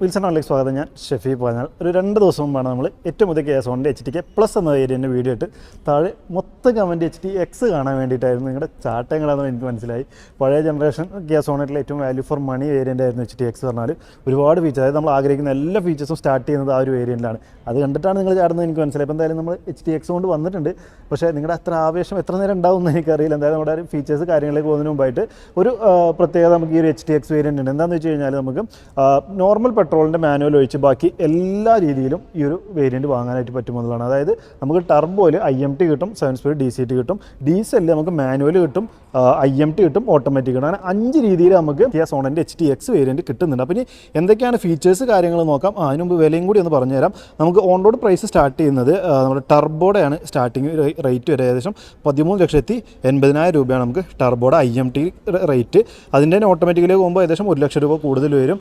Wilson ഓൺലൈക്ക് സ്വാഗതം. ഞാൻ ഷെഫി പറഞ്ഞാൽ ഒരു രണ്ട് ദിവസം മുമ്പാണ് നമ്മൾ ഏറ്റവും പുതിയ കേസ് ഓണിന്റെ എച്ച് ടി കെ പ്ലസ് എന്ന ഏരിയന്റെ വീഡിയോ ഇട്ട് താഴെ മൊത്തം കമന്റ് എച്ച് ടി എക്സ് കാണാൻ വേണ്ടിയിട്ടായിരുന്നു. നിങ്ങളുടെ ചാട്ടങ്ങളാണെന്ന് എനിക്ക് മനസ്സിലായി. പഴയ ജനറേഷൻ ഗ്യാസ് ഓണറ്റിലെ ഏറ്റവും വാല്യൂ ഫോർ മണി വേരിയന്റ് ആയിരുന്നു എച്ച് ടി എക്സ് പറഞ്ഞാൽ ഒരുപാട് ഫീച്ചർ അതായത് നമ്മൾ ആഗ്രഹിക്കുന്ന എല്ലാ ഫീച്ചേഴ്സും സ്റ്റാർട്ട് ചെയ്യുന്നത് ആ ഒരു വേരിയന്റാണ് അത് കണ്ടിട്ടാണ് നിങ്ങൾ ചാടുന്നത് എനിക്ക് മനസ്സിലായി. അപ്പോൾ എന്തായാലും നമ്മൾ എച്ച് ടി എക്സ് കൊണ്ട് വന്നിട്ടുണ്ട്. പക്ഷേ നിങ്ങളുടെ അത്ര ആവേശം എത്ര നേരം ഉണ്ടാവും എന്ന് എനിക്കറിയില്ല. എന്തായാലും നമ്മുടെ ഫീച്ചേഴ്സ് കാര്യങ്ങളിലേക്ക് പോകുന്നതിന് മുമ്പായിട്ട് ഒരു പ്രത്യേകത നമുക്ക് ഈ ഒരു എച്ച് ടി എക്സ് വേരിയന്റ് ഉണ്ട്. എന്താണെന്ന് വെച്ച് കഴിഞ്ഞാൽ നമുക്ക് നോർമൽ പെട്രോളിന്റെ മാനുവൽ ഒഴിച്ച് ബാക്കി എല്ലാ രീതിയിലും ഈ ഒരു വേരിയന്റ് വാങ്ങാനായിട്ട് പറ്റുമെന്നുള്ളതാണ്. അതായത് നമുക്ക് ടർബോയിൽ ഐ എം ടി കിട്ടും seven speed D C T കിട്ടും. ഡീസലിൽ നമുക്ക് മാനുവൽ കിട്ടും ഐ എം ടി കിട്ടും ഓട്ടോമാറ്റിക് കിട്ടും. അങ്ങനെ അഞ്ച് രീതിയിൽ നമുക്ക് കിയ സോണന്റെ എച്ച് ടി എക്സ് വേരിയന്റ് കിട്ടുന്നുണ്ട്. അപ്പോൾ ഇനി എന്തൊക്കെയാണ് ഫീച്ചേഴ്സ് കാര്യങ്ങൾ നോക്കാം. അതിന് മുമ്പ് വിലയും കൂടി ഒന്ന് പറഞ്ഞുതരാം. നമുക്ക് ഓൺ റോഡ് പ്രൈസ് സ്റ്റാർട്ട് ചെയ്യുന്നത് നമ്മുടെ ടർബോടെയാണ് സ്റ്റാർട്ടിങ് റേറ്റ് വരെ ഏകദേശം പതിമൂന്ന് ലക്ഷത്തി എൺപതിനായിരം രൂപയാണ് നമുക്ക് ടർബോയുടെ ഐ എം ടി റേറ്റ് അതിന്റെ തന്നെ ഓട്ടോമാറ്റിക്കിലേക്ക് പോകുമ്പോൾ ഏകദേശം ഒരു ലക്ഷം രൂപ കൂടുതൽ വരും.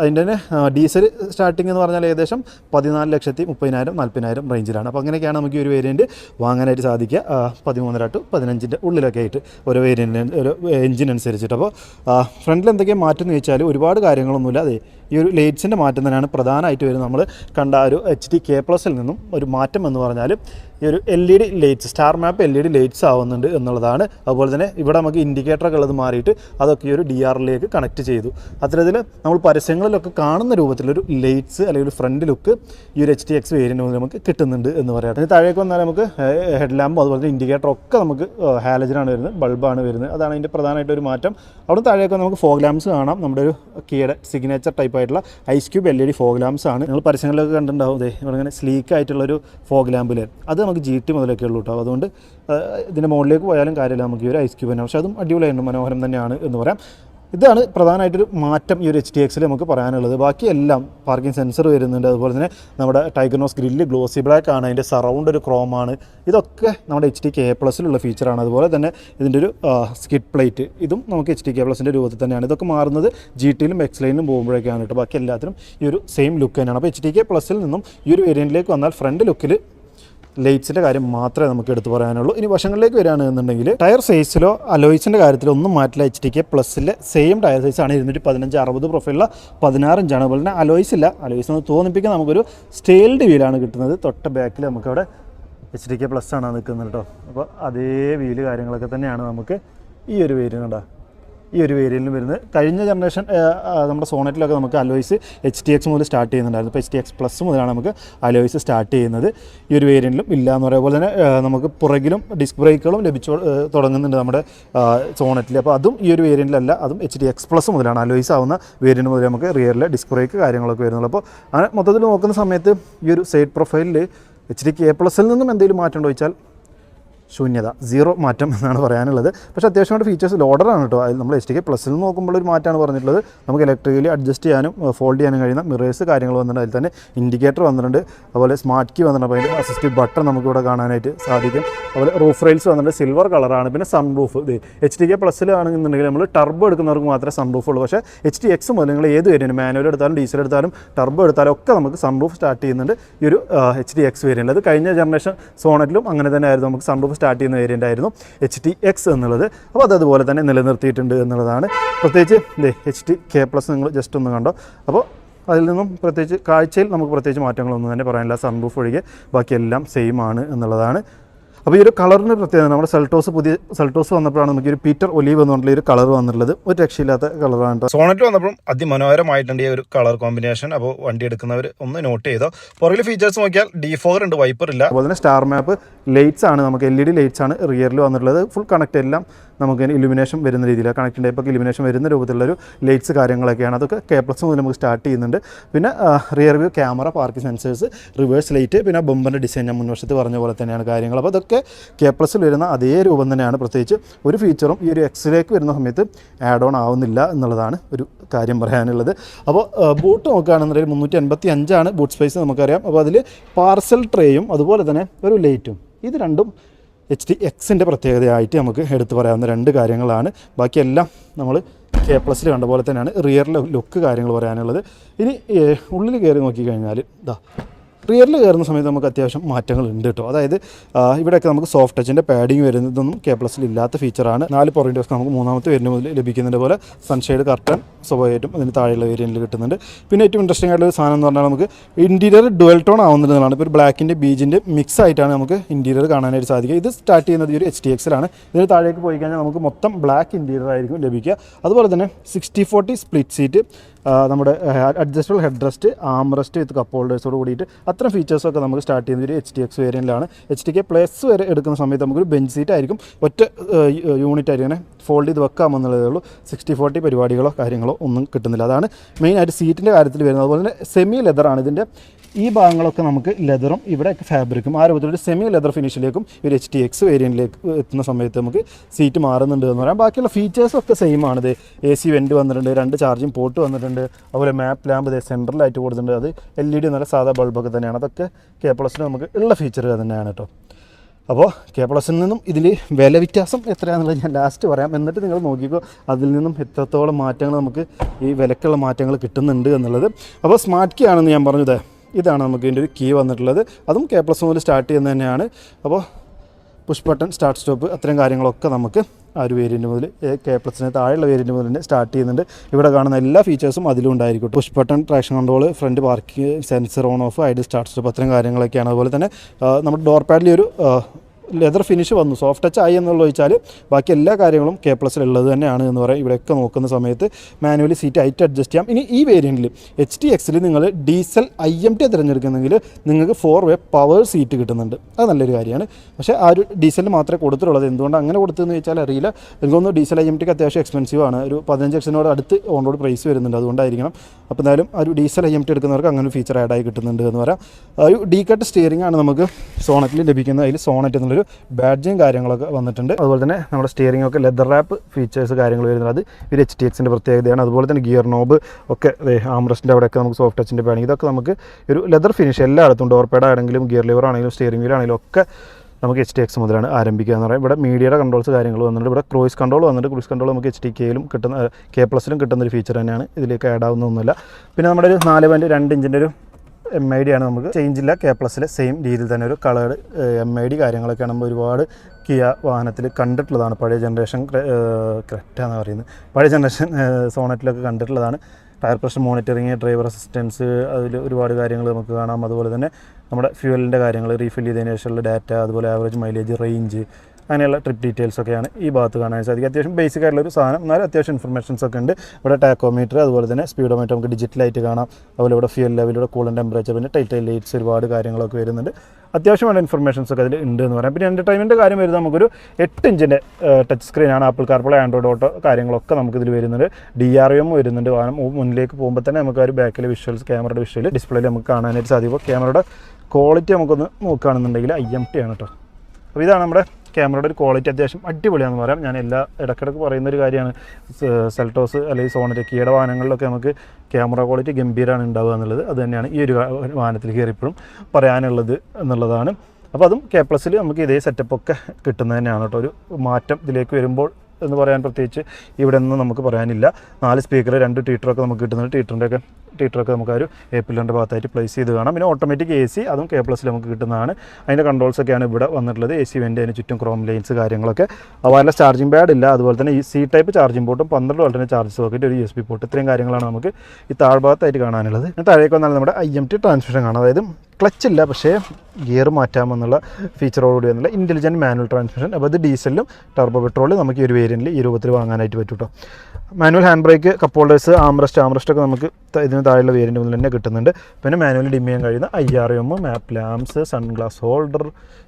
അതിന്റെ തന്നെ ഡീസൽ സ്റ്റാർട്ടിംഗ് എന്ന് പറഞ്ഞാൽ ഏകദേശം പതിനാല് ലക്ഷത്തി മുപ്പതിനായിരം നാൽപ്പതിനായിരം റേഞ്ചിലാണ്. അപ്പോൾ അങ്ങനെയൊക്കെയാണ് നമുക്ക് ഈ ഒരു വേരിയന്റ് വാങ്ങാനായിട്ട് സാധിക്കുക. പതിമൂന്നര ടു പതിനഞ്ചിന്റെ ഉള്ളിലൊക്കെ ആയിട്ട് ഒരു വേരിയന്റിന് ഒരു എഞ്ചിൻ അനുസരിച്ചിട്ട്. അപ്പോൾ ഫ്രണ്ടിൽ എന്തൊക്കെയാണ് മാറ്റം എന്ന് വെച്ചാൽ ഒരുപാട് കാര്യങ്ങളൊന്നുമില്ല. അതെ ഈ ഒരു ലൈറ്റ്സിന്റെ മാറ്റം തന്നെയാണ് പ്രധാനമായിട്ട് വരുന്നത്. നമ്മൾ കണ്ട ഒരു എച്ച് ഡി കെ പ്ലസിൽ നിന്നും ഒരു മാറ്റം എന്ന് പറഞ്ഞാൽ ഈ ഒരു L E D lights star map L E D lights ആവുന്നുണ്ട് എന്നുള്ളതാണ്. അതുപോലെ തന്നെ ഇവിടെ നമുക്ക് ഇൻഡിക്കേറ്ററൊക്കെ ഉള്ളത് മാറിയിട്ട് അതൊക്കെ ഈ ഒരു ഡി ആറിലേക്ക് കണക്ട് ചെയ്തു. അത്തരത്തിൽ നമ്മൾ പരസ്യങ്ങളിലൊക്കെ കാണുന്ന രൂപത്തിലൊരു ലൈറ്റ്സ് അല്ലെങ്കിൽ ഒരു ഫ്രണ്ട് ലുക്ക് ഈ ഒരു എച്ച് ഡി എക്സ് വേരിയന്റ് നമുക്ക് കിട്ടുന്നുണ്ട് എന്ന് പറയാം. അതിന് താഴേക്ക് വന്നാൽ നമുക്ക് ഹെഡ് ലാമ്പ് അതുപോലെ തന്നെ ഇൻഡിക്കേറ്റർ ഒക്കെ നമുക്ക് ഹാലജനാണ് വരുന്നത് ബൾബാണ് വരുന്നത്. അതാണ് അതിന്റെ പ്രധാനമായിട്ട് ഒരു മാറ്റം. അവിടെ താഴേക്ക് നമുക്ക് ഫോഗ് ലാംപ്സ് കാണാം. നമ്മുടെ ഒരു കീയുടെ സിഗ്നേച്ചർ ടൈപ്പ് ആയിട്ടുള്ള ice cube L E D fog lamps ആണ്. നിങ്ങൾ പരസ്യങ്ങളിലൊക്കെ കണ്ടിട്ടുണ്ടാവും. അതെ ഇങ്ങനെ സ്ലീക്ക് ആയിട്ടുള്ളൊരു ഫോഗ് ലാമ്പ് ലാമ്പിൽ അത് നമുക്ക് ജി ടി മുതലൊക്കെ ഉള്ളൂ കേട്ടോ അതുകൊണ്ട് ഇതിന്റെ മുകളിലേക്ക് പോയാലും കാര്യമില്ല. നമുക്ക് ഈ ഒരു ഐസ് ക്യൂബ് തന്നെ. പക്ഷേ അതും അടിപൊളിയായിരുന്നു. മനോഹരം തന്നെയാണ് എന്ന് പറയാം. ഇതാണ് പ്രധാനമായിട്ടൊരു മാറ്റം ഈ ഒരു എച്ച് ഡി എക്സിൽ നമുക്ക് പറയാനുള്ളത്. ബാക്കി എല്ലാം പാർക്കിംഗ് സെൻസർ വരുന്നുണ്ട്. അതുപോലെ തന്നെ നമ്മുടെ ടൈഗർനോസ് ഗ്രില്ല് ഗ്ലോസി ബ്ലാക്ക് ആണ്. അതിന്റെ സറൗണ്ട് ഒരു ക്രോമാണ് ഇതൊക്കെ നമ്മുടെ എച്ച് ഡി കെ പ്ലസിലുള്ള ഫീച്ചറാണ് അതുപോലെ തന്നെ ഇതിന്റെ ഒരു സ്കിഡ് പ്ലേറ്റ് ഇതും നമുക്ക് എച്ച് ഡി കെ പ്ലസിന്റെ രൂപത്തിൽ തന്നെയാണ്. ഇതൊക്കെ മാറുന്നത് ജി ടിയിലും എക്സ് ലൈനിലും പോകുമ്പോഴൊക്കെയാണ് കേട്ടോ. ബാക്കി എല്ലാത്തിനും ഈ ഒരു സെയിം ലുക്ക് തന്നെയാണ്. അപ്പോൾ എച്ച് ഡി കെ പ്ലസിൽ നിന്നും ഈ ഒരു വേരിയന്റിലേക്ക് വന്നാൽ ഫ്രണ്ട് ലുക്കിൽ ലൈറ്റ്സിന്റെ കാര്യം മാത്രമേ നമുക്ക് എടുത്തു പറയാനുള്ളൂ. ഇനി വശങ്ങളിലേക്ക് വരികയാണെന്നുണ്ടെങ്കിൽ ടയർ സൈസിലോ അലോയ്സിന്റെ കാര്യത്തിലോ ഒന്നും മാറ്റില്ല എച്ച് ടി കെ പ്ലസ്സിലെ സെയിം ടയർ സൈസാണ് ഇരുന്നൂറ്റി പതിനഞ്ച് അറുപത് പ്രൊഫൈലുള്ള പതിനാറ് ഇഞ്ചാണ്. അതുപോലെ തന്നെ അലോയ്സ് ഇല്ല. അലോയിസ് എന്ന് തോന്നിപ്പിക്കാൻ നമുക്കൊരു സ്റ്റെയിൽഡ് വീലാണ് കിട്ടുന്നത്. തൊട്ട ബാക്കിൽ നമുക്കവിടെ എച്ച് ഡി കെ പ്ലസ് ആണ് നിൽക്കുന്നത് കേട്ടോ അപ്പോൾ അതേ വീൽ കാര്യങ്ങളൊക്കെ തന്നെയാണ് നമുക്ക് ഈ ഒരു കണ്ടോ ഈ ഒരു വേരിയന്റിൽ വരുന്നത്. കഴിഞ്ഞ ജനറേഷൻ നമ്മുടെ സോണറ്റിലൊക്കെ നമുക്ക് അലോയ്സ് എച്ച് ടി എക്സ് മുതൽ സ്റ്റാർട്ട് ചെയ്യുന്നുണ്ടായിരുന്നു. ഇപ്പോൾ എച്ച് ടി എക്സ് പ്ലസ് മുതലാണ് നമുക്ക് അലോയ്സ് സ്റ്റാർട്ട് ചെയ്യുന്നത്. ഈ ഒരു വേരിയന്റിലും ഇല്ല എന്ന് പറയുക പോലെ തന്നെ നമുക്ക് പുറകിലും ഡിസ്ക് ബ്രേക്കുകളും ലഭിച്ചു തുടങ്ങുന്നുണ്ട് നമ്മുടെ സോണറ്റിൽ അപ്പോൾ അതും ഈ ഒരു വേരിയന്റിലല്ല അതും എച്ച് ഡി എക്സ് പ്ലസ് മുതലാണ് അലോയ്സ് ആവുന്ന വേരിയന്റ് മുതൽ നമുക്ക് റിയറിൽ ഡിസ്ക് ബ്രേക്ക് കാര്യങ്ങളൊക്കെ വരുന്നുള്ളൂ. അപ്പോൾ അങ്ങനെ മൊത്തത്തിൽ നോക്കുന്ന സമയത്ത് ഈ ഒരു സൈഡ് പ്രൊഫൈലിൽ എച്ച് ഡി കെ പ്ലസിൽ നിന്നും എന്തെങ്കിലും മാറ്റം ചോദിച്ചാൽ ശൂന്യത സീറോ മാറ്റം എന്നാണ് പറയാനുള്ളത്. പക്ഷേ അത്യാവശ്യമായിട്ട് ഫീച്ചേഴ്സ് ലോഡറാണ് കേട്ടോ. അതിൽ നമ്മൾ എസ് ടി കെ പ്ലസിൽ നോക്കുമ്പോൾ ഒരു മാറ്റമാണ് പറഞ്ഞിട്ടുള്ളത്. നമുക്ക് ഇലക്ട്രിക്കലി അഡ്ജസ്റ്റ് ചെയ്യാനും ഫോൾഡ് ചെയ്യാനും കഴിയുന്ന മിറേഴ്സ് കാര്യങ്ങൾ വന്നിട്ടുണ്ട്. അതിൽ തന്നെ ഇൻഡിക്കേറ്റർ വന്നിട്ടുണ്ട്. അതുപോലെ സ്മാർട്ട് കീ വന്നിട്ടുണ്ട്. അപ്പോൾ അതിന്റെ അസിസ്റ്റീവ് ബട്ടൺ നമുക്കിവിടെ കാണാനായിട്ട് സാധിക്കും. അതുപോലെ റൂഫ് റെയിൽസ് വന്നിട്ടുണ്ട്. സിൽവർ കളറാണ് പിന്നെ സൺ റൂഫ് ഇത് എച്ച് ടി കെ പ്ലസ്സിലാണെന്നുണ്ടെങ്കിൽ നമ്മൾ ടർബോ എടുക്കുന്നവർക്ക് മാത്രമേ സൺ റൂഫ് ഉള്ളൂ. പക്ഷേ എച്ച് ടി എക്സ് മുതൽ നിങ്ങൾ ഏത് വേരിയന്റ് മാനുവൽ എടുത്താലും ഡീസൽ എടുത്താലും ടർബോ എടുത്താലും ഒക്കെ നമുക്ക് സൺ റൂഫ് സ്റ്റാർട്ട് ചെയ്യുന്നുണ്ട് ഈ ഒരു എച്ച് ഡി എക്സ് വേരിയന്റ് അത് കഴിഞ്ഞ ജനറേഷൻ സോണറ്റിലും അങ്ങനെ തന്നെ ആയിരുന്നു നമുക്ക് സൺ റൂഫ് സ്റ്റാർട്ട് ചെയ്യുന്ന വേരിയന്റ് ആയിരുന്നു എച്ച് ടി എക്സ് എന്നുള്ളത്. അപ്പോൾ അത് അതുപോലെ തന്നെ നിലനിർത്തിയിട്ടുണ്ട് എന്നുള്ളതാണ്. പ്രത്യേകിച്ച് എച്ച് ടി കെ പ്ലസ് നിങ്ങൾ ജസ്റ്റ് ഒന്ന് കണ്ടോ. അപ്പോൾ അതിൽ നിന്നും പ്രത്യേകിച്ച് കാഴ്ചയിൽ നമുക്ക് പ്രത്യേകിച്ച് മാറ്റങ്ങളൊന്നും തന്നെ പറയാനില്ല. സൺ റൂഫ് ഒഴികെ ബാക്കിയെല്ലാം സെയിം ആണ് എന്നുള്ളതാണ്. അപ്പോൾ ഈ ഒരു കളറിന് പ്രത്യേകത നമ്മുടെ സെൽട്ടോസ് പുതിയ സെൽട്ടോസ് വന്നപ്പോഴാണ് നമുക്ക് ഒരു പീറ്റർ ഒലീവ് എന്ന് പറഞ്ഞിട്ടുള്ള ഒരു കളർ വന്നിട്ടുള്ളത്. ഒരു രക്ഷയില്ലാത്ത കളറാണ് സോണറ്റ് വന്നപ്പോഴും അതിമനോഹരമായിട്ടുണ്ട് ഈ ഒരു കളർ കോമ്പിനേഷൻ. അപ്പോൾ വണ്ടി എടുക്കുന്നവർ ഒന്ന് നോട്ട് ചെയ്തോ. പുറകിൽ ഫീച്ചേഴ്സ് നോക്കിയാൽ ഡി ഫോർ ഉണ്ട് വൈപ്പർ ഇല്ല. അതുപോലെ തന്നെ സ്റ്റാർ മാപ്പ് ലൈറ്റ്സ് ആണ് നമുക്ക് എൽ ഇ ഡി ലൈറ്റ്സ് ആണ് റിയറിൽ വന്നിട്ടുള്ളത്. ഫുൾ കണക്ട് എല്ലാം നമുക്ക് ഇലുമിനേഷൻ വരുന്ന രീതിയിൽ കണക്റ്റിംഗ് ടൈപ്പൊക്കെ ഇലുമിനേഷൻ വരുന്ന രൂപത്തിലുള്ളൊരു ലൈറ്റ്സ് കാര്യങ്ങളൊക്കെയാണ്. അതൊക്കെ കെ പ്ലസ് മുതൽ നമുക്ക് സ്റ്റാർട്ട് ചെയ്യുന്നുണ്ട്. പിന്നെ rear view camera parking sensors reverse light പിന്നെ ബമ്പറിന്റെ ഡിസൈൻ ഞാൻ മുൻവശത്ത് പറഞ്ഞ പോലെ തന്നെയാണ് കാര്യങ്ങൾ. അപ്പോൾ അതൊക്കെ കെ പ്ലസിൽ വരുന്ന അതേ രൂപം തന്നെയാണ്. പ്രത്യേകിച്ച് ഒരു ഫീച്ചറും ഈ ഒരു എക്സിലേക്ക് വരുന്ന സമയത്ത് ആഡ് ഓൺ ആവുന്നില്ല എന്നുള്ളതാണ് ഒരു കാര്യം പറയാനുള്ളത്. അപ്പോൾ ബൂട്ട് നോക്കുകയാണെന്നുണ്ടെങ്കിൽ മുന്നൂറ്റി എൺപത്തി അഞ്ചാണ് ബൂട്ട് സ്പേസ് നമുക്കറിയാം അപ്പോൾ അതിൽ പാർസൽ ട്രേയും അതുപോലെ തന്നെ ഒരു ലൈറ്റും ഇത് രണ്ടും എച്ച് ഡി എക്സിന്റെ പ്രത്യേകതയായിട്ട് നമുക്ക് എടുത്തു പറയാവുന്ന രണ്ട് കാര്യങ്ങളാണ്. ബാക്കിയെല്ലാം നമ്മൾ കെ പ്ലസ്സിൽ കണ്ട പോലെ തന്നെയാണ് റിയറിലെ ലുക്ക് കാര്യങ്ങൾ പറയാനുള്ളത്. ഇനി ഉള്ളിൽ കയറി നോക്കിക്കഴിഞ്ഞാൽ ഇതാ റിയറിൽ കയറുന്ന സമയത്ത് നമുക്ക് അത്യാവശ്യം മാറ്റങ്ങൾ ഉണ്ട് കേട്ടോ അതായത് ഇവിടെയൊക്കെ നമുക്ക് സോഫ്റ്റ് ടച്ചിന്റെ പാഡിങ് വരുന്നതൊന്നും കെ പ്ലസിൽ ഇല്ലാത്ത ഫീച്ചറാണ് നാല് പോയിന്റ് നമുക്ക് മൂന്നാമത്തെ വരുന്ന മുതൽ ലഭിക്കുന്നതിന്റെ പോലെ സൺഷെയ്ഡ് കർട്ടൻ സ്വാഭാവികമായിട്ടും അതിന് താഴെയുള്ള വേരിയന്റിൽ കിട്ടുന്നുണ്ട് പിന്നെ ഏറ്റവും ഇൻട്രസ്റ്റിംഗ് ആയിട്ടുള്ള സാധനം എന്ന് പറഞ്ഞാൽ നമുക്ക് ഇന്റീരിയർ ഡുവൽ ടോൺ ആവുന്നതാണ് ഇപ്പോൾ ഒരു ബ്ലാക്കിന്റെ ബീജിന്റെ മിക്സ് ആയിട്ടാണ് നമുക്ക് ഇന്റീരിയർ കാണാനായിട്ട് സാധിക്കുക ഇത് സ്റ്റാർട്ട് ചെയ്യുന്നത് ഒരു എച്ച് ടി എക്സിലാണ് ഇതിന് താഴേക്ക് പോയി കഴിഞ്ഞാൽ നമുക്ക് മൊത്തം ബ്ലാക്ക് ഇന്റീരിയർ ആയിരിക്കും ലഭിക്കുക അതുപോലെ തന്നെ സിക്സ്റ്റി ഫോർട്ടി സ്പ്ലിറ്റ് സീറ്റ് നമ്മുടെ adjustable head rest arm rest with cup ഹോൾഡേഴ്സോട് കൂടിയിട്ട് അത്ര ഫീച്ചേഴ്സൊക്കെ നമുക്ക് സ്റ്റാർട്ട് ചെയ്യുന്ന ഒരു എച്ച് ടി എക്സ് വേരിയന്റിലാണ് എച്ച് ടി കെ പ്ലസ് വരെ എടുക്കുന്ന സമയത്ത് നമുക്കൊരു ബെഞ്ച് സീറ്റ് ആയിരിക്കും. ഒറ്റ യൂണിറ്റ് ആയിരിക്കും ഫോൾഡ് ചെയ്ത് വെക്കാമെന്നുള്ളതേ ഉള്ളൂ. സിക്സ്റ്റി ഫോർട്ടി പരിപാടികളോ കാര്യങ്ങളോ ഒന്നും കിട്ടുന്നില്ല. അതാണ് മെയിൻ ആയിട്ട് സീറ്റിന്റെ കാര്യത്തിൽ വരുന്നത്. അതുപോലെ തന്നെ സെമി ലെതറാണ് ഇതിന്റെ. ഈ ഭാഗങ്ങളൊക്കെ നമുക്ക് ലെതറും ഇവിടെ ഫാബ്രിക്കും ആ രൂപത്തിലൊരു സെമി ലെതർ ഫിനിഷിലേക്കും ഒരു എച്ച് ടി എക്സ് വേരിയന്റിലേക്ക് എത്തുന്ന സമയത്ത് നമുക്ക് സീറ്റ് മാറുന്നുണ്ട് എന്ന് പറയാം. ബാക്കിയുള്ള ഫീച്ചേഴ്സൊക്കെ സെയിം ആണ്. ഇത് എ സി വെന്റ് വന്നിട്ടുണ്ട് രണ്ട് ചാർജിങ് പോർട്ട് വന്നിട്ടുണ്ട് അതുപോലെ മാപ്പ് ലാമ്പ് ഇത് സെൻട്രലായിട്ട് കൊടുത്തിട്ടുണ്ട്. അത് എൽ ഇ ഡി നല്ല സാധാ ബൾബൊക്കെ തന്നെയാണ്. അതൊക്കെ കെ പ്ലസിന് നമുക്ക് ഉള്ള ഫീച്ചർ തന്നെയാണ് കേട്ടോ അപ്പോൾ കെ പ്ലസിൽ നിന്നും ഇതിൽ വില വ്യത്യാസം എത്രയാണെന്നുള്ളത് ഞാൻ ലാസ്റ്റ് പറയാം. എന്നിട്ട് നിങ്ങൾ നോക്കിക്കോ അതിൽ നിന്നും എത്രത്തോളം മാറ്റങ്ങൾ നമുക്ക് ഈ വിലക്കുള്ള മാറ്റങ്ങൾ കിട്ടുന്നുണ്ട് എന്നുള്ളത്. അപ്പോൾ സ്മാർട്ട് കീ ആണെന്ന് ഞാൻ പറഞ്ഞത്. ഇതാണ് നമുക്ക് ഇതിന്റെ ഒരു കീ വന്നിട്ടുള്ളത്. അതും കെ പ്ലസ് മുതൽ സ്റ്റാർട്ട് ചെയ്യുന്നത് തന്നെയാണ്. അപ്പോൾ പുഷ് ബട്ടൺ സ്റ്റാർട്ട് സ്റ്റോപ്പ് അത്തരം കാര്യങ്ങളൊക്കെ നമുക്ക് ആ ഒരു വേരിയന്റ് മുതൽ കെ പ്ലസിന് താഴെയുള്ള വേരിയന്റ് മുതൽ തന്നെ സ്റ്റാർട്ട് ചെയ്യുന്നുണ്ട്. ഇവിടെ കാണുന്ന എല്ലാ ഫീച്ചേഴ്സും അതിലും ഉണ്ടായിരിക്കും push button traction control front parking sensor on off idle start stop കാര്യങ്ങളൊക്കെയാണ്. അതുപോലെ തന്നെ നമ്മുടെ ഡോർ പാഡിൽ ഒരു ലെതർ ഫിനിഷ് വന്നു. സോഫ്റ്റ് ടച്ച് ആയി എന്നുള്ള ചോദിച്ചാൽ ബാക്കി എല്ലാ കാര്യങ്ങളും കെ പ്ലസിൽ ഉള്ളത് തന്നെയാണ് എന്ന് പറയാം. ഇവിടെയൊക്കെ നോക്കുന്ന സമയത്ത് മാനുവലി സീറ്റ് ഹൈറ്റ് അഡ്ജസ്റ്റ് ചെയ്യാം. ഇനി ഈ വേരിയന്റിൽ എച്ച് ടി എക്സിൽ നിങ്ങൾ ഡീസൽ ഐ എം ടി തിരഞ്ഞെടുക്കുന്നെങ്കിൽ നിങ്ങൾക്ക് ഫോർ വേ പവർ സീറ്റ് കിട്ടുന്നുണ്ട്. അത് നല്ലൊരു കാര്യമാണ്. പക്ഷേ ആ ഒരു ഡീസലിന് മാത്രമേ കൊടുത്തിട്ടുള്ളത്. എന്തുകൊണ്ട് അങ്ങനെ കൊടുത്തതെന്ന് വെച്ചാൽ അറിയില്ല. എനിക്കൊന്ന് ഡീസൽ ഐ എം ടിക്ക് അത്യാവശ്യം എക്സ്പെൻസീവ് ആണ്. ഒരു പതിനഞ്ച് ലക്ഷത്തിനോട് അടുത്ത് ഓൺ റോഡ് പ്രൈസ് വരുന്നുണ്ട്. അതുകൊണ്ടായിരിക്കണം. അപ്പോൾ എന്തായാലും ആ ഒരു ഡീസൽ ഐ എം ടി എടുക്കുന്നവർക്ക് അങ്ങനെ ഒരു ഫീച്ചർ ആഡായി കിട്ടുന്നുണ്ട് എന്ന് പറയാം. ഒരു ഡീ കട്ട് സ്റ്റിയറിംഗ് ആണ് നമുക്ക് സോണറ്റിൽ ലഭിക്കുന്നത്. അതിൽ സോണറ്റ് എന്നുള്ളൊരു ബാഡ്ജും കാര്യങ്ങളൊക്കെ വന്നിട്ടുണ്ട്. അതുപോലെ തന്നെ നമ്മുടെ സ്റ്റിയറിംഗ് ഒക്കെ ലെതർ റാപ്പ് ഫീച്ചേഴ്സ് കാര്യങ്ങൾ വരുന്നത് അത് ഒരു എച്ച് ടി എക്സിന്റെ പ്രത്യേകതയാണ്. അതുപോലെ തന്നെ ഗിയർ നോബ് ഒക്കെ ആംറസ്റ്റിന്റെ അവിടെയൊക്കെ നമുക്ക് സോഫ്റ്റ് ടച്ചിന്റെ വേണമെങ്കിൽ ഇതൊക്കെ നമുക്ക് ഒരു ലെതർ ഫിനിഷ് എല്ലായിടത്തും ഡോർ പേഡ് ആണെങ്കിലും ഗിയർ ലിവർ ആണെങ്കിലും സ്റ്റിയറിംഗ് വീൽ ആണെങ്കിലും ഒക്കെ നമുക്ക് എച്ച് ടി എക്സ് മുതലാണ് ആരംഭിക്കുക എന്ന് പറയുന്നത്. ഇവിടെ മീഡിയയുടെ കൺട്രോൾസ് കാര്യങ്ങൾ വന്നിട്ടുണ്ട്. ഇവിടെ ക്രൂയിസ് കൺട്രോൾ വന്നിട്ട് ക്രൂയിസ് കൺട്രോൾ നമുക്ക് എച്ച് ടി കെയിലും കിട്ടുന്ന കെ പ്ലസിലും കിട്ടുന്ന ഒരു ഫീച്ചർ തന്നെയാണ് ഇതിലേക്ക് ആഡ് ആവുന്നൊന്നുമില്ല പിന്നെ നമ്മുടെ ഒരു നാല് പോയിന്റ് രണ്ട് ഇഞ്ചിന്റെ ഒരു എം ഐ ഡി ആണ് നമുക്ക്. ചേഞ്ച് ഇല്ല. കെ പ്ലസിൽ സെയിം രീതിയിൽ തന്നെ ഒരു കളേഡ് എം ഐ ഡി കാര്യങ്ങളൊക്കെയാണ് നമ്മൾ ഒരുപാട് കിയ വാഹനത്തിൽ കണ്ടിട്ടുള്ളതാണ്. പഴയ ജനറേഷൻ ക്രെറ്റ എന്ന് പറയുന്നത്. പഴയ ജനറേഷൻ സോണറ്റിലൊക്കെ കണ്ടിട്ടുള്ളതാണ്. Tyre pressure monitoring driver assistance അതിൽ ഒരുപാട് കാര്യങ്ങൾ നമുക്ക് കാണാം. അതുപോലെ തന്നെ നമ്മുടെ ഫ്യൂവലിന്റെ കാര്യങ്ങൾ റീഫിൽ ചെയ്തതിന് ശേഷമുള്ള ഡാറ്റ അതുപോലെ ആവറേജ് മൈലേജ് റേഞ്ച് അങ്ങനെയുള്ള ട്രിപ്പ് ഡീറ്റെയിൽസ് ഒക്കെയാണ് ഈ ഭാഗത്ത് കാണാൻ സാധിക്കും അത്യാവശ്യം ബേസിക് ആയിട്ടുള്ള ഒരു സാധനം. എന്നാലും അത്യാവശ്യം ഇൻഫർമേഷൻസ് ഒക്കെ ഉണ്ട്. ഇവിടെ ടാക്കോമീറ്റർ അതുപോലെ തന്നെ സ്പീഡോമീറ്റർ നമുക്ക് ഡിജിറ്റലായിട്ട് കാണാം. അതുപോലെ ഇവിടെ ഫ്യൂൽ ലെവൽ ഇവിടെ കൂളൻ ടെമ്പറേച്ചർ പിന്നെ ടൈറ്റൽ ലൈറ്റ്സ് ഒരുപാട് കാര്യങ്ങളൊക്കെ വരുന്നുണ്ട്. അത്യാവശ്യമായ ഇൻഫർമേഷൻസ് ഒക്കെ അതിൽ ഉണ്ട് എന്ന് പറയാം. പിന്നെ എന്റർടൈൻമെന്റ് കാര്യം വരുന്നത് നമുക്കൊരു എട്ട് ഇഞ്ചിന്റെ ടച്ച് സ്ക്രീനാണ് ആപ്പിൾ കാർപ്ലേ ആൻഡ്രോയിഡ് ഓട്ടോ കാര്യങ്ങളൊക്കെ നമുക്കിതിൽ വരുന്നുണ്ട്. ഡി ആർ എം വരുന്നുണ്ട്. വാഹനം മുന്നിലേക്ക് പോകുമ്പോൾ തന്നെ നമുക്ക് ഒരു ബാക്കിലെ വിഷ്വൽസ് ക്യാമറയുടെ വിഷ്വൽ ഡിസ്പ്ലേയിൽ നമുക്ക് കാണാനായിട്ട് സാധിക്കും. ക്യാമറയുടെ ക്വാളിറ്റി നമുക്കൊന്ന് നോക്കുകയാണെന്നുണ്ടെങ്കിൽ ഐ എം ടി ആണ് കേട്ടോ അപ്പോൾ ഇതാണ് നമ്മുടെ ക്യാമറയുടെ ഒരു ക്വാളിറ്റി അത്യാവശ്യം അടിപൊളിയാണെന്ന് പറയാം. ഞാൻ എല്ലാ ഇടക്കിടക്ക് പറയുന്ന ഒരു കാര്യമാണ്. സെൽട്ടോസ് അല്ലെങ്കിൽ സോണിന്റെ കീട വാഹനങ്ങളിലൊക്കെ നമുക്ക് ക്യാമറ ക്വാളിറ്റി ഗംഭീരമാണ് ഉണ്ടാവുക എന്നുള്ളത്. അത് തന്നെയാണ് ഈ ഒരു വാഹനത്തിൽ കയറിയപ്പോഴും പറയാനുള്ളത് എന്നുള്ളതാണ്. അപ്പോൾ അതും കെ പ്ലസ്സിൽ നമുക്ക് ഇതേ സെറ്റപ്പൊക്കെ കിട്ടുന്നത് തന്നെയാണ് കേട്ടോ. ഒരു മാറ്റം ഇതിലേക്ക് വരുമ്പോൾ എന്ന് പറയാൻ പ്രത്യേകിച്ച് ഇവിടെ നിന്ന് നമുക്ക് പറയാനില്ല. നാല് സ്പീക്കർ രണ്ട് ടീറ്ററൊക്കെ നമുക്ക് കിട്ടുന്നുണ്ട് ടീറ്ററിന്റെ ഒക്കെ ടീറ്ററൊക്കെ നമുക്ക് ഒരു എ പില്ലറിന്റെ ഭാഗത്തായിട്ട് പ്ലേസ് ചെയ്ത് കാണാം. പിന്നെ ഓട്ടോമാറ്റിക് എ സി അതും കെ പ്ലസ്സിൽ നമുക്ക് കിട്ടുന്നതാണ്. അതിന്റെ കൺട്രോൾസൊക്കെയാണ് ഇവിടെ വന്നിട്ടുള്ളത്. എ സി വെന്റ് അതിന് ചുറ്റും ക്രോം ലൈൻസ് കാര്യങ്ങളൊക്കെ. വയർലെസ് ചാർജിങ് പാഡ് ഇല്ല. അതുപോലെ തന്നെ ഈ സി ടൈപ്പ് ചാർജിങ് പോർട്ടും പന്ത്രണ്ട് വോൾട്ടിന്റെ ചാർജ് സോക്കറ്റ് ഒരു യു എസ് ബി പോർട്ട് ഇത്രയും കാര്യങ്ങളാണ് നമുക്ക് ഈ താഴ്ഭാഗത്തായിട്ട് കാണാനുള്ളത്. താഴേക്ക് വന്നാൽ നമ്മുടെ ഐ എം ടി ട്രാൻസ്മിഷൻ കാണാം. അതായത് ക്ലച്ച് ഇല്ല പക്ഷേ ഗിയർ മാറ്റാമെന്നുള്ള ഫീച്ചറോടുകൂടി വന്നുള്ള ഇന്റലിജന്റ് മാനുവൽ ട്രാൻസ്മിഷൻ അപ്പോൾ അത് ഡീസലിലും ടർബോ പെട്രോളും നമുക്ക് ഈ ഒരു വേരിയന്റിൽ ഈ രൂപത്തിൽ വാങ്ങാനായിട്ട് പറ്റും കേട്ടോ manual hand brake cup holders armrest armrest ഒക്കെ നമുക്ക് ഇതിന് താഴെയുള്ള വേരിയന്റ് മുതൽ തന്നെ കിട്ടുന്നുണ്ട്. പിന്നെ മാനുവൽ ഡിം ചെയ്യാൻ കഴിയുന്ന I R M map lamps sunglass holder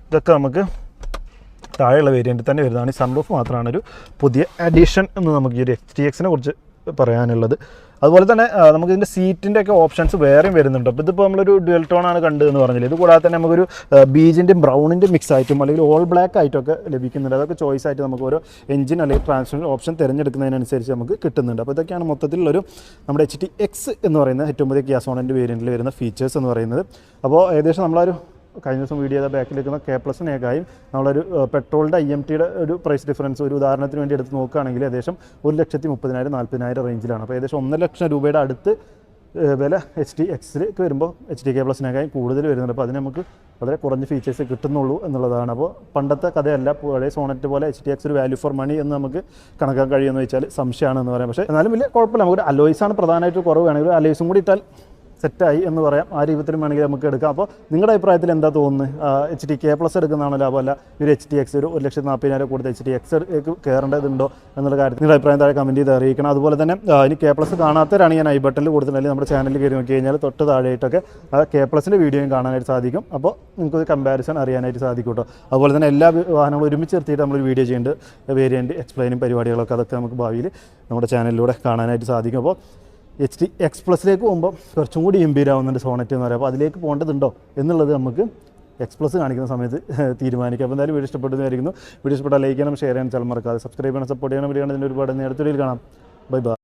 ഇതൊക്കെ നമുക്ക് താഴെയുള്ള വേരിയന്റിൽ തന്നെ വരുന്നതാണ്. ഈ സൺറൂഫ് മാത്രമാണ് ഒരു പുതിയ അഡീഷൻ എന്ന് നമുക്ക് ഈ ഒരു എക്സ് ടി എക്സിനെ കുറിച്ച് പറയാനുള്ളത്. അതുപോലെ തന്നെ നമുക്ക് ഇതിന്റെ സീറ്റിന്റെ ഒക്കെ ഓപ്ഷൻസ് വേറെയും വരുന്നുണ്ട്. അപ്പോൾ ഇതിപ്പോൾ നമ്മളൊരു ഡ്യുവൽ ടോൺ ആണ് കണ്ടത് എന്ന് പറഞ്ഞില്ല. ഇത് കൂടാതെ തന്നെ നമുക്കൊരു ബീജിന്റെയും ബ്രൗണിന്റെ മിക്സ് ആയിട്ടും അല്ലെങ്കിൽ ഓൾ ബ്ലാക്ക് ആയിട്ടൊക്കെ ലഭിക്കുന്നുണ്ട്. അതൊക്കെ ചോയ്സ് ആയിട്ട് നമുക്ക് ഓരോ എഞ്ചിൻ അല്ലെങ്കിൽ ട്രാൻസ്മിഷൻ ഓപ്ഷൻ തിരഞ്ഞെടുക്കുന്നതിനനുസരിച്ച് നമുക്ക് കിട്ടുന്നുണ്ട്. അപ്പോൾ ഇതൊക്കെയാണ് മൊത്തത്തിലുള്ളൊരു നമ്മുടെ എച്ച് ടി എക്സ് എന്ന് പറയുന്ന ഏറ്റവും പുതിയ ഗ്യാസോണിന്റെ വേരിയന്റിൽ വരുന്ന ഫീച്ചേഴ്സ് എന്ന് പറയുന്നത്. അപ്പോൾ ഏകദേശം നമ്മളൊരു കഴിഞ്ഞ ദിവസം വീഡിയോ ചെയ്ത ബാക്കിൽ നിൽക്കുന്ന കെ പ്ലസിനേക്കായും നമ്മളൊരു പെട്രോളിന്റെ ഐ എം ടിയുടെ ഒരു പ്രൈസ് ഡിഫറൻസ് ഒരു ഉദാഹരണത്തിന് വേണ്ടി എടുത്ത് നോക്കുകയാണെങ്കിൽ ഏകദേശം ഒരു ലക്ഷത്തി മുപ്പതിനായിരം നാൽപ്പതിനായിരം റേഞ്ചിലാണ് അപ്പോൾ ഏകദേശം ഒന്നര ലക്ഷം രൂപയുടെ അടുത്ത് വില എച്ച് ഡി എക്സിലേക്ക് വരുമ്പോൾ എച്ച് ഡി കെ പ്ലസിനേക്കാൾ കൂടുതൽ വരുന്നുണ്ട്. അപ്പോൾ അതിന് നമുക്ക് വളരെ കുറഞ്ഞ ഫീച്ചേഴ്സ് കിട്ടുന്നുള്ളൂ എന്നുള്ളതാണ്. അപ്പോൾ പണ്ടത്തെ കഥയല്ല പഴയ സോണറ്റ് പോലെ എച്ച് ടി എക്സ് ഒരു വാല്യൂ ഫോർ മണി എന്ന് നമുക്ക് കണക്കാക്കാൻ കഴിയുമെന്ന് വെച്ചാൽ സംശയമാണെന്ന് പറയാം. പക്ഷേ എന്നാലും വലിയ കുഴപ്പമില്ല. നമുക്ക് അലോയ്സാണ് പ്രധാനമായിട്ട് കുറവ്. വേണമെങ്കിൽ അലോയ്സും കൂടി ഇട്ടാൽ സെറ്റായി എന്ന് പറയാം. ആ രൂപത്തിലും വേണമെങ്കിൽ നമുക്ക് എടുക്കാം. അപ്പോൾ നിങ്ങളുടെ അഭിപ്രായത്തിൽ എന്താ തോന്നുന്നത്? എച്ച് ഡി കെ പ്ലസ് എടുക്കുന്നതാണോ ലാഭമല്ല ഒരു എച്ച് ഡി എക്സ് ഒരു ഒരു ലക്ഷത്തി നാൽപ്പതിനായിരം കൊടുത്ത് എച്ച് ഡി എക്സ് കയറേണ്ടതുണ്ടോ എന്നുള്ള കാര്യത്തിൽ നിങ്ങളുടെ അഭിപ്രായം താഴെ കമന്റ് ചെയ്ത് അറിയിക്കണം. അതുപോലെ തന്നെ ഇനി കെ പ്ലസ് കാണാത്തവരാണ് ഞാൻ ഐ ബട്ടണിൽ കൊടുത്തിട്ടുണ്ടെങ്കിൽ നമ്മുടെ ചാനലിൽ കയറി നോക്കി കഴിഞ്ഞാൽ തൊട്ട് താഴെയായിട്ടൊക്കെ കെ പ്ലസിന്റെ വീഡിയോയും കാണാനായിട്ട് സാധിക്കും. അപ്പോൾ നിങ്ങൾക്ക് ഒരു കമ്പാരിസൺ അറിയാനായിട്ട് സാധിക്കും കേട്ടോ. അതുപോലെ തന്നെ എല്ലാ വാഹനങ്ങളും ഒരുമിച്ച് നിർത്തിയിട്ട് നമ്മൾ വീഡിയോ ചെയ്യേണ്ട വേരിയന്റ് എക്സ്പ്ലെയിനും പരിപാടികളൊക്കെ അതൊക്കെ നമുക്ക് ഭാവിയിൽ നമ്മുടെ ചാനലിലൂടെ കാണാനായിട്ട് സാധിക്കും. അപ്പോൾ എച്ച് ഡി എക്സ് പ്ലസിലേക്ക് പോകുമ്പോൾ കുറച്ചും കൂടി ഇമ്പീർ ആവുന്നുണ്ട് സോണറ്റ് എന്ന് പറയുമ്പോൾ അതിലേക്ക് പോകേണ്ടതുണ്ടോ? എന്നുള്ളത് നമുക്ക് എക്സ് പ്ലസ് കാണിക്കുന്ന സമയത്ത് തീരുമാനിക്കാം. അപ്പോൾ എന്തായാലും വീഡിയോ ഇഷ്ടപ്പെട്ടതായിരിക്കുന്നു വീഡിയോ ഇഷ്ടപ്പെട്ടാൽ ലൈക്ക് ചെയ്യണം ഷെയർ ചെയ്യാൻ ചില മറക്കാതെ സബ്സ്ക്രൈബ് ചെയ്യണം സപ്പോർട്ട് ചെയ്യണം. വീഡിയോ ഇതിന്റെ ഒരുപാട് നേരത്തെ കാണാം. Bye bye